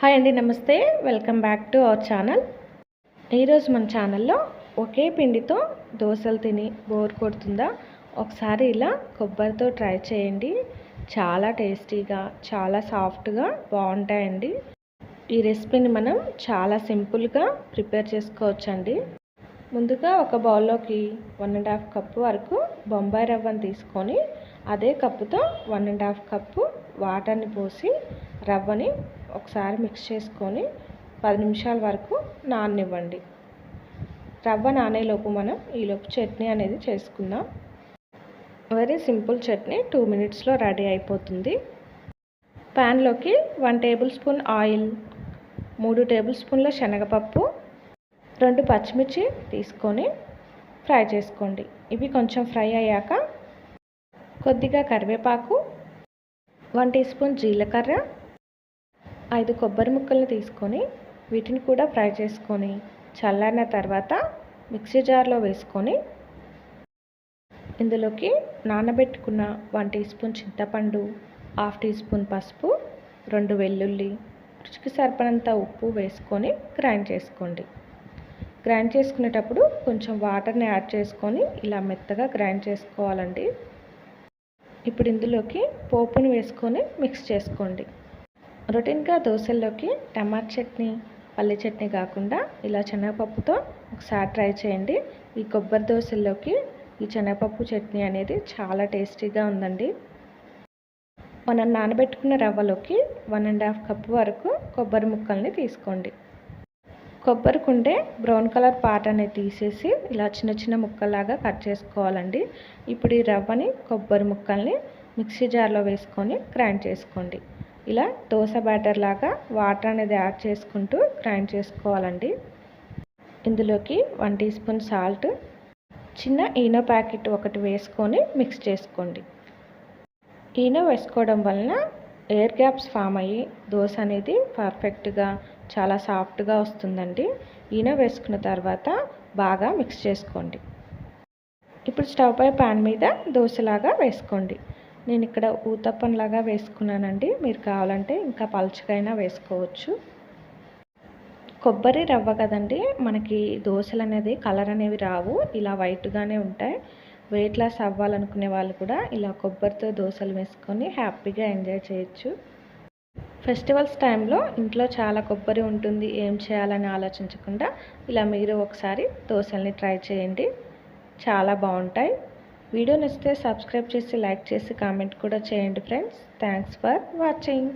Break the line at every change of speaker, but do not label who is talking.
Hi అండి నమస్తే. Welcome back to our channel. ఈరోజు మన ఛానల్లో ఒకే పిండితో దోశలు తిని బోర్ కొడుతుందా? ఒకసారి ఇలా కొబ్బరితో ట్రై చేయండి. చాలా టేస్టీగా చాలా సాఫ్ట్గా బాగుంటాయండి. ఈ రెసిపీని మనం చాలా సింపుల్గా ప్రిపేర్ చేసుకోవచ్చండి. ముందుగా ఒక బౌల్లోకి వన్ అండ్ హాఫ్ కప్పు వరకు బొంబాయి రవ్వను తీసుకొని అదే కప్పుతో వన్ అండ్ హాఫ్ కప్పు వాటర్ని పోసి రవ్వని ఒకసారి మిక్స్ చేసుకొని పది నిమిషాల వరకు నాననివ్వండి. రవ్వ నానేలోపు మనం ఈలోపు చట్నీ అనేది చేసుకుందాం. వెరీ సింపుల్ చట్నీ టూ మినిట్స్లో రెడీ అయిపోతుంది. ప్యాన్లోకి వన్ టేబుల్ స్పూన్ ఆయిల్ మూడు టేబుల్ స్పూన్ల శనగపప్పు రెండు పచ్చిమిర్చి తీసుకొని ఫ్రై చేసుకోండి. ఇవి కొంచెం ఫ్రై అయ్యాక కొద్దిగా కరివేపాకు వన్ టీ స్పూన్ జీలకర్ర ఐదు కొబ్బరి ముక్కల్ని తీసుకొని వీటిని కూడా ఫ్రై చేసుకొని చల్లారిన తర్వాత మిక్సీ జార్లో వేసుకొని ఇందులోకి నానబెట్టుకున్న వన్ టీ స్పూన్ చింతపండు హాఫ్ టీ స్పూన్ పసుపు రెండు వెల్లుల్లి రుచికి సరిపడంత ఉప్పు వేసుకొని గ్రైండ్ చేసుకోండి. గ్రైండ్ చేసుకునేటప్పుడు కొంచెం వాటర్ని యాడ్ చేసుకొని ఇలా మెత్తగా గ్రైండ్ చేసుకోవాలండి. ఇప్పుడు ఇందులోకి పోపుని వేసుకొని మిక్స్ చేసుకోండి. రొటీన్గా దోశల్లోకి టమాటా చట్నీ పల్లి చట్నీ కాకుండా ఇలా శనగపప్పుతో ఒకసారి ట్రై చేయండి. ఈ కొబ్బరి దోశల్లోకి ఈ శనగపప్పు చట్నీ అనేది చాలా టేస్టీగా ఉందండి. మనం నానబెట్టుకున్న రవ్వలోకి వన్ అండ్ హాఫ్ కప్ వరకు కొబ్బరి ముక్కల్ని తీసుకోండి. కొబ్బరి కుండే బ్రౌన్ కలర్ పార్ట్ అనేది తీసేసి ఇలా చిన్న చిన్న ముక్కలాగా కట్ చేసుకోవాలండి. ఇప్పుడు ఈ రవ్వని కొబ్బరి ముక్కల్ని మిక్సీ జార్లో వేసుకొని గ్రైండ్ చేసుకోండి. ఇలా దోశ బ్యాటర్ లాగా వాటర్ అనేది యాడ్ చేసుకుంటూ గ్రైండ్ చేసుకోవాలండి. ఇందులోకి వన్ టీ స్పూన్ సాల్ట్ చిన్న ఈనో ప్యాకెట్ ఒకటి వేసుకొని మిక్స్ చేసుకోండి. ఈనో వేసుకోవడం వలన ఎయిర్ గ్యాప్స్ ఫామ్ అయ్యి దోశ అనేది పర్ఫెక్ట్గా చాలా సాఫ్ట్గా వస్తుందండి. ఈనో వేసుకున్న తర్వాత బాగా మిక్స్ చేసుకోండి. ఇప్పుడు స్టవ్ పై ప్యాన్ మీద దోశలాగా వేసుకోండి. నేను ఇక్కడ ఊతప్పంలాగా వేసుకున్నానండి. మీరు కావాలంటే ఇంకా పలుచగైనా వేసుకోవచ్చు. కొబ్బరి రవ్వ కదండి మనకి దోశలు అనేది కలర్ అనేవి రావు ఇలా వైట్గానే ఉంటాయి. వెయిట్ లాస్ అవ్వాలనుకునే వాళ్ళు కూడా ఇలా కొబ్బరితో దోశలు వేసుకొని హ్యాపీగా ఎంజాయ్ చేయొచ్చు. ఫెస్టివల్స్ టైంలో ఇంట్లో చాలా కొబ్బరి ఉంటుంది ఏం చేయాలని ఆలోచించకుండా ఇలా మీరు ఒకసారి దోశల్ని ట్రై చేయండి. చాలా బాగుంటాయి. వీడియో నచ్చితే సబ్స్క్రైబ్ చేసి లైక్ చేసి కామెంట్ కూడా చేయండి ఫ్రెండ్స్. Thanks for watching.